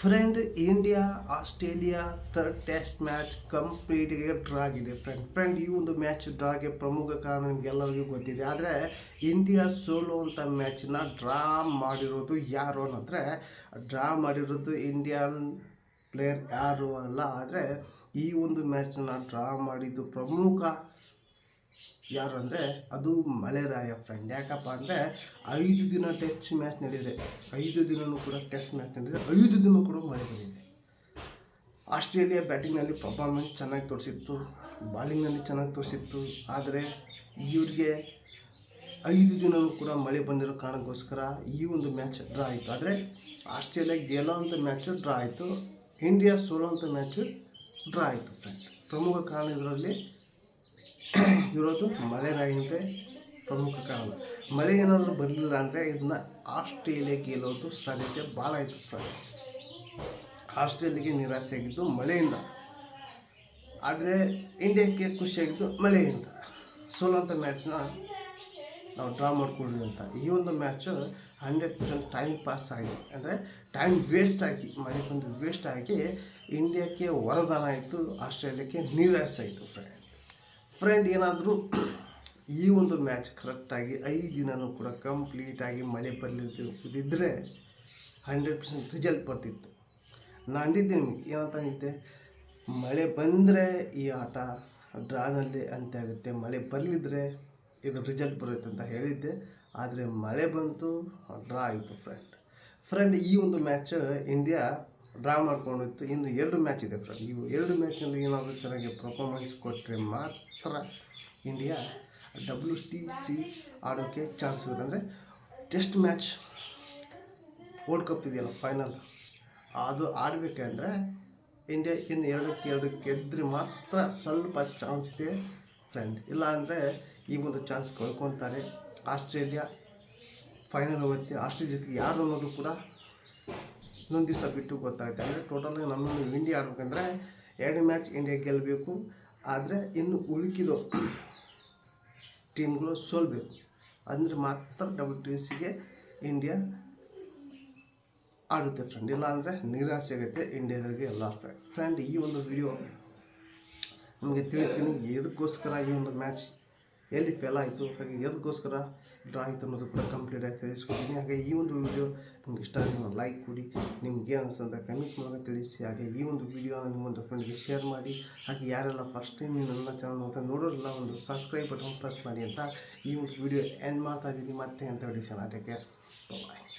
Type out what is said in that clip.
Friend India Australia third test match ಕಂಪ್ಲೀಟ್ಗೆ draw ಆಗಿದೆ friend friend ಈ ಒಂದು ಮ್ಯಾಚ್ ಡ್ರಾಗೆ ಪ್ರಮುಖ ಕಾರಣ ನಿಮಗೆಲ್ಲರಿಗೂ ಗೊತ್ತಿದೆ. ಆದರೆ ಇಂಡಿಯಾ ಸೋಲೋ ಅಂತ ಮ್ಯಾಚನ್ನ ಡ್ರಾ ಮಾಡಿರೋದು ಯಾರು ಅನ್ನೋದ್ರೆ ಡ್ರಾ ಮಾಡಿರೋದು ಇಂಡಿಯನ್ ಪ್ಲೇಯರ್ ಯಾರು ಅಲ್ಲ. ಆದರೆ, ಈ ಒಂದು ಮ್ಯಾಚನ್ನ ಡ್ರಾ ಮಾಡಿದ್ದು ಪ್ರಮುಖ ಯಾರು ಅಂದರೆ ಅದು ಮಳೆರಾಯ ಫ್ರೆಂಡ್ ಯಾಕಪ್ಪ ಅಂದರೆ ಐದು ದಿನ ಟೆಸ್ಟ್ ಮ್ಯಾಚ್ ನಡೆದಿದೆ ಐದು ದಿನವೂ ಕೂಡ ಟೆಸ್ಟ್ ಮ್ಯಾಚ್ ನಡೆದಿದೆ ಐದು ದಿನ ಕೂಡ ಮಳೆ ಬಂದಿದೆ. ಆಸ್ಟ್ರೇಲಿಯಾ ಬ್ಯಾಟಿಂಗ್ನಲ್ಲಿ ಪರ್ಫಾರ್ಮೆನ್ಸ್ ಚೆನ್ನಾಗಿ ತೋರಿಸಿತ್ತು. ಬಾಲಿಂಗ್ನಲ್ಲಿ ಚೆನ್ನಾಗಿ ತೋರಿಸಿತ್ತು. ಆದರೆ ಇವ್ರಿಗೆ ಐದು ದಿನವೂ ಕೂಡ ಮಳೆ ಬಂದಿರೋ ಕಾರಣಕ್ಕೋಸ್ಕರ ಈ ಒಂದು ಮ್ಯಾಚ್ ಡ್ರಾ ಆಯಿತು. ಆದರೆ ಆಸ್ಟ್ರೇಲಿಯಾ ಗೆಲ್ಲೋವಂಥ ಮ್ಯಾಚ್ ಡ್ರಾ ಆಯಿತು. ಇಂಡಿಯಾ ಸೋಲೋವಂಥ ಮ್ಯಾಚು ಡ್ರಾ ಆಯಿತು ಫ್ರೆಂಡ್ ಪ್ರಮುಖ ಕಾರಣ ಇದರಲ್ಲಿ ಇರೋದು ಮಳೆ ರಾಯಿಗೆ ಪ್ರಮುಖ ಕಾರಣ. ಮಳೆ ಏನಾದರೂ ಬರಲಿಲ್ಲ ಅಂದರೆ ಇದನ್ನ ಆಸ್ಟ್ರೇಲಿಯಾ ಗೆಲ್ಲೋದು ಸಾಧ್ಯತೆ ಭಾಳ ಸರ್. ಆಸ್ಟ್ರೇಲಿಯಾಗೆ ನಿರಾಸೆ ಆಗಿದ್ದು ಮಳೆಯಿಂದ ಆದರೆ ಇಂಡಿಯಾಕ್ಕೆ ಖುಷಿಯಾಗಿದ್ದು ಮಳೆಯಿಂದ ಸೋಲಂಥ ಮ್ಯಾಚ್ನ ನಾವು ಡ್ರಾ ಮಾಡ್ಕೊಳ್ಳಿ ಅಂತ. ಈ ಒಂದು match hundred percent time pass ಆಗಿ, ಅಂದರೆ ಟೈಮ್ ವೇಸ್ಟ್ ಆಗಿ, ಮಳೆ ಬಂದು ವೇಸ್ಟ್ ಆಗಿ ಇಂಡಿಯಾಕ್ಕೆ ವರದಾನ ಆಯಿತು, ಆಸ್ಟ್ರೇಲಿಯಾಕ್ಕೆ ನಿರಾಸೆ ಆಯಿತು ಫ್ರೆಂಡ್ ಫ್ರೆಂಡ್ ಏನಾದರೂ ಈ ಒಂದು ಮ್ಯಾಚ್ ಕರೆಕ್ಟಾಗಿ ಐದು ದಿನವೂ ಕೂಡ ಕಂಪ್ಲೀಟಾಗಿ ಮಳೆ ಬರಲಿದ್ದರೆ ಹಂಡ್ರೆಡ್ ಪರ್ಸೆಂಟ್ ರಿಸಲ್ಟ್ ಬರ್ತಿತ್ತು. ನಾನು ಅಂದಿದ್ದೆ ನಿಮಗೆ ಏನಂತ ಅಂದಿದ್ದೆ ಮಳೆ ಬಂದರೆ ಈ ಆಟ ಡ್ರಾನಲ್ಲಿ ಅಂತ ಆಗುತ್ತೆ, ಮಳೆ ಬರಲಿದ್ರೆ ಇದು ರಿಸಲ್ಟ್ ಬರುತ್ತೆ ಅಂತ ಹೇಳಿದ್ದೆ. ಆದರೆ ಮಳೆ ಬಂತು ಡ್ರಾ ಆಯಿತು ಫ್ರೆಂಡ್ ಫ್ರೆಂಡ್ ಈ ಒಂದು ಮ್ಯಾಚ್ ಇಂಡಿಯಾ ಡ್ರಾ ಮಾಡ್ಕೊಂಡಿತ್ತು. ಇನ್ನು ಎರಡು ಮ್ಯಾಚ್ ಇದೆ ಫ್ರೆಂಡ್ ಇವು ಎರಡು ಮ್ಯಾಚ್ನಲ್ಲಿ ಏನಾದರೂ ಚೆನ್ನಾಗಿ ಪರ್ಫಾರ್ಮೆನ್ಸ್ ಕೊಟ್ಟರೆ ಮಾತ್ರ ಇಂಡಿಯಾ ಡಬ್ಲ್ಯೂ ಟಿ ಸಿ ಆಡೋಕ್ಕೆ ಚಾನ್ಸ್ ಇರುತ್ತೆ. ಅಂದರೆ ಟೆಸ್ಟ್ ಮ್ಯಾಚ್ ವರ್ಲ್ಡ್ ಕಪ್ ಇದೆಯಲ್ಲ ಫೈನಲ್ ಅದು ಆಡಬೇಕಂದ್ರೆ ಇಂಡಿಯಾ ಇನ್ನು ಎರಡಕ್ಕೆ ಎರಡು ಗೆದ್ದರೆ ಮಾತ್ರ ಸ್ವಲ್ಪ ಚಾನ್ಸ್ ಇದೆ ಫ್ರೆಂಡ್ ಇಲ್ಲ ಅಂದರೆ ಈ ಒಂದು ಚಾನ್ಸ್ ಕಳ್ಕೊತಾರೆ. ಆಸ್ಟ್ರೇಲಿಯಾ ಫೈನಲ್ ಹೋಗುತ್ತೆ. ಆಸ್ಟ್ರೇಲಿಯಾ ಯಾರು ಅನ್ನೋದು ಕೂಡ ಇನ್ನೊಂದು ದಿವಸ ಬಿಟ್ಟು ಗೊತ್ತಾಗುತ್ತೆ ಅಂದರೆ ಟೋಟಲಾಗಿ ನಮ್ಮನ್ನು ಇಂಡಿಯಾ ಆಡ್ಬೇಕಂದ್ರೆ ಎರಡು ಮ್ಯಾಚ್ ಇಂಡಿಯಾ ಗೆಲ್ಲಬೇಕು ಆದರೆ ಇನ್ನು ಉಳುಕಿದೋ ಟೀಮ್ಗಳು ಸೋಲ್ಬೇಕು. ಅಂದರೆ ಮಾತ್ರ ಡಬ್ಲ್ಯೂ ಟಿ ಸಿಗೆ ಇಂಡಿಯಾ ಆಡುತ್ತೆ ಫ್ರೆಂಡ್ ಇಲ್ಲ ಅಂದರೆ ನಿರಾಸೆ ಆಗುತ್ತೆ ಇಂಡಿಯಾದವರಿಗೆ ಎಲ್ಲ ಫ್ರೆಂಡ್ ಫ್ರೆಂಡ್ ಈ ಒಂದು ವಿಡಿಯೋ ನಿಮಗೆ ತಿಳಿಸ್ತೀನಿ. ಎದಕ್ಕೋಸ್ಕರ ಈ ಒಂದು ಮ್ಯಾಚ್ ಎಲ್ಲಿ ಫೇಲ್ ಆಯಿತು, ಹಾಗೆ ಎದಕ್ಕೋಸ್ಕರ ಡ್ರಾ ಆಯಿತು ಅನ್ನೋದು ಕೂಡ ಕಂಪ್ಲೀಟ್ ಆಗಿ ತಿಳಿಸ್ಕೊಡ್ತೀನಿ ಹಾಗೆ ಈ ಒಂದು ವಿಡಿಯೋ ನಿಮ್ಗೆ ಇಷ್ಟ ಆದರೆ ಲೈಕ್ ಕೊಡಿ, ನಿಮ್ಗೆ ಏನು ಅನಿಸ್ತಂತ ಕಮೆಂಟ್ ಮೂಲಕ ತಿಳಿಸಿ. ಹಾಗೆ ಈ ಒಂದು ವಿಡಿಯೋನ ನಿಮ್ಮೊಂದು ಫ್ರೆಂಡ್ಗೆ ಶೇರ್ ಮಾಡಿ. ಹಾಗೆ ಯಾರೆಲ್ಲ ಫಸ್ಟ್ ಟೈಮ್ ನೀವು ನನ್ನ ಚಾನಲ್ ಅಂತ ನೋಡೋರೆಲ್ಲ, ಒಂದು ಸಬ್ಸ್ಕ್ರೈಬ್ ಬಟನ್ ಪ್ರೆಸ್ ಮಾಡಿ ಅಂತ ಈ ಒಂದು ವಿಡಿಯೋ ಎಂಡ್ ಮಾಡ್ತಾ ಇದ್ದೀನಿ. ಮತ್ತೆ ಅಂತ ಹೇಳಿ ಚೆನ್ನಾಗಿ ಟೇಕ್ ಕೇರ್ ಬಾಯ್